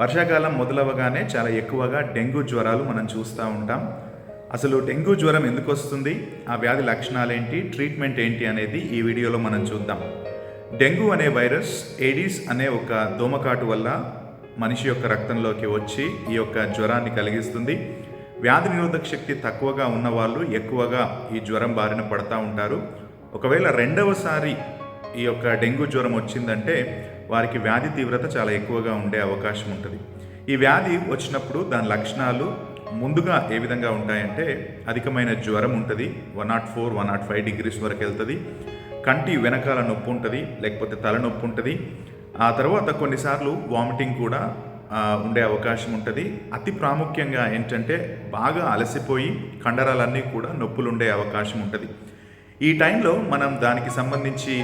వర్షాకాలం మొదలవగానే చాలా ఎక్కువగా డెంగ్యూ జ్వరాలు మనం చూస్తూ ఉంటాం. అసలు డెంగ్యూ జ్వరం ఎందుకు వస్తుంది? ఆ వ్యాధి లక్షణాలు ఏంటి ట్రీట్మెంట్ ఏంటి అనేది ఈ వీడియోలో మనం చూద్దాం. డెంగ్యూ అనే వైరస్ ఏడీస్ అనే ఒక దోమకాటు వల్ల మనిషి యొక్క రక్తంలోకి వచ్చి ఈ యొక్క జ్వరాన్ని కలిగిస్తుంది. వ్యాధి నిరోధక శక్తి తక్కువగా ఉన్న వాళ్ళు ఎక్కువగా ఈ జ్వరం బారిన పడతా ఉంటారు. ఒకవేళ రెండవసారి ఈ యొక్క డెంగ్యూ జ్వరం వచ్చిందంటే వారికి వ్యాధి తీవ్రత చాలా ఎక్కువగా ఉండే అవకాశం ఉంటుంది. ఈ వ్యాధి వచ్చినప్పుడు దాని లక్షణాలు ముందుగా ఏ విధంగా ఉంటాయంటే అధికమైన జ్వరం ఉంటుంది one nought four one nought five degrees వరకు వెళ్తుంది కంటి వెనకాల నొప్పి ఉంటుంది లేకపోతే తలనొప్పి ఉంటుంది. ఆ తర్వాత కొన్నిసార్లు వామిటింగ్ కూడా ఉండే అవకాశం ఉంటుంది. అతి ప్రాముఖ్యంగా ఏంటంటే బాగా అలసిపోయి కండరాలన్నీ కూడా నొప్పులు ఉండే అవకాశం ఉంటుంది. ఈ టైంలో మనం దానికి సంబంధించి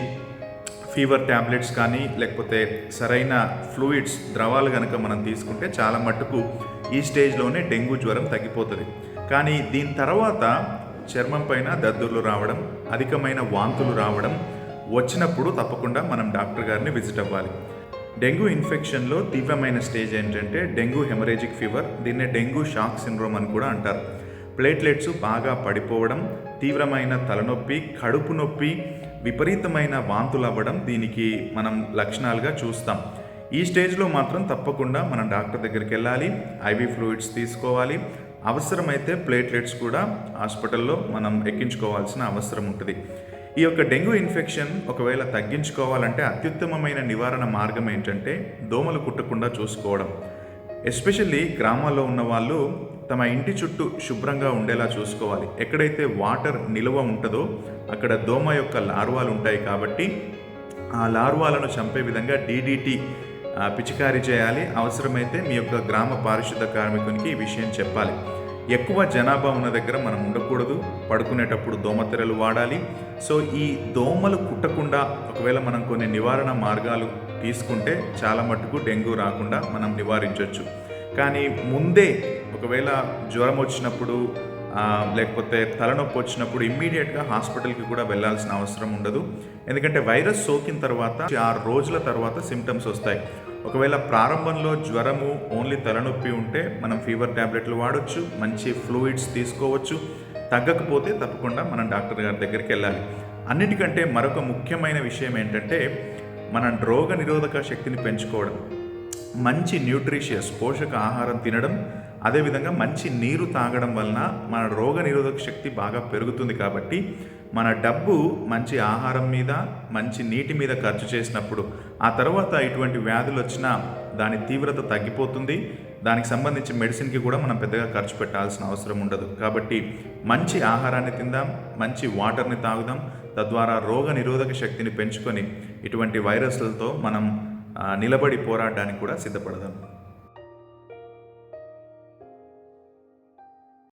ఫీవర్ ట్యాబ్లెట్స్ కానీ లేకపోతే సరైన ఫ్లూయిడ్స్ ద్రవాలు కనుక మనం తీసుకుంటే చాలా మట్టుకు ఈ స్టేజ్లోనే డెంగ్యూ జ్వరం తగ్గిపోతుంది. కానీ దీని తర్వాత చర్మం పైన దద్దుర్లు రావడం అధికమైన వాంతులు రావడం వచ్చినప్పుడు తప్పకుండా మనం డాక్టర్ గారిని విజిట్ అవ్వాలి. డెంగ్యూ ఇన్ఫెక్షన్లో తీవ్రమైన స్టేజ్ ఏంటంటే డెంగ్యూ హెమరేజిక్ ఫీవర్ దీన్నే డెంగ్యూ షాక్ సిండ్రోమ్ అని కూడా అంటారు. ప్లేట్లెట్స్ బాగా పడిపోవడం తీవ్రమైన తలనొప్పి కడుపు నొప్పి విపరీతమైన వాంతులు అవ్వడం దీనికి మనం లక్షణాలుగా చూస్తాం. ఈ స్టేజ్లో మాత్రం తప్పకుండా మనం డాక్టర్ దగ్గరికి వెళ్ళాలి ఐవి ఫ్లూయిడ్స్ తీసుకోవాలి. అవసరమైతే ప్లేట్లెట్స్ కూడా హాస్పిటల్లో మనం ఎక్కించుకోవాల్సిన అవసరం ఉంటుంది. ఈ యొక్క డెంగ్యూ ఇన్ఫెక్షన్ ఒకవేళ తగ్గించుకోవాలంటే అత్యుత్తమమైన నివారణ మార్గం ఏంటంటే దోమలు కుట్టకుండా చూసుకోవడం. ఎస్పెషల్లీ గ్రామాల్లో ఉన్న వాళ్ళు తమ ఇంటి చుట్టూ శుభ్రంగా ఉండేలా చూసుకోవాలి. ఎక్కడైతే వాటర్ నిల్వ ఉంటుందో అక్కడ దోమ యొక్క లార్వాలు ఉంటాయి కాబట్టి ఆ లార్వాలను చంపే విధంగా డీడీటీ పిచికారీ చేయాలి. అవసరమైతే మీ యొక్క గ్రామ పారిశుద్ధ కార్మికునికి ఈ విషయం చెప్పాలి. ఎక్కువ జనాభా ఉన్న దగ్గర మనం ఉండకూడదు. పడుకునేటప్పుడు దోమతెరలు వాడాలి. సో ఈ దోమలు కుట్టకుండా ఒకవేళ మనం కొన్ని నివారణ మార్గాలు తీసుకుంటే చాలా మటుకు డెంగ్యూ రాకుండా మనం నివారించవచ్చు కానీ ముందే ఒకవేళ జ్వరం వచ్చినప్పుడు లేకపోతే తలనొప్పి వచ్చినప్పుడు ఇమ్మీడియట్గా హాస్పిటల్కి కూడా వెళ్ళాల్సిన అవసరం ఉండదు. ఎందుకంటే వైరస్ సోకిన తర్వాత ఆరు రోజుల తర్వాత సిమ్టమ్స్ వస్తాయి. ఒకవేళ ప్రారంభంలో జ్వరము ఓన్లీ తలనొప్పి ఉంటే మనం ఫీవర్ ట్యాబ్లెట్లు వాడచ్చు మంచి ఫ్లూయిడ్స్ తీసుకోవచ్చు. తగ్గకపోతే తప్పకుండా మనం డాక్టర్ గారి దగ్గరికి వెళ్ళాలి. అన్నిటికంటే మరొక ముఖ్యమైన విషయం ఏంటంటే మన రోగ నిరోధక శక్తిని పెంచుకోవడం. మంచి న్యూట్రిషియస్ పోషక ఆహారం తినడం అదేవిధంగా మంచి నీరు తాగడం వలన మన రోగ నిరోధక శక్తి బాగా పెరుగుతుంది కాబట్టి మన డబ్బు మంచి ఆహారం మీద మంచి నీటి మీద ఖర్చు చేసినప్పుడు ఆ తర్వాత ఇటువంటి వ్యాధులు వచ్చినా దాని తీవ్రత తగ్గిపోతుంది. దానికి సంబంధించి మెడిసిన్కి కూడా మనం పెద్దగా ఖర్చు పెట్టాల్సిన అవసరం ఉండదు. కాబట్టి మంచి ఆహారాన్ని తిందాం మంచి వాటర్ని తాగుదాం. తద్వారా రోగ నిరోధక శక్తిని పెంచుకొని ఇటువంటి వైరస్లతో మనం నిలబడి పోరాడడానికి కూడా సిద్ధపడదాం.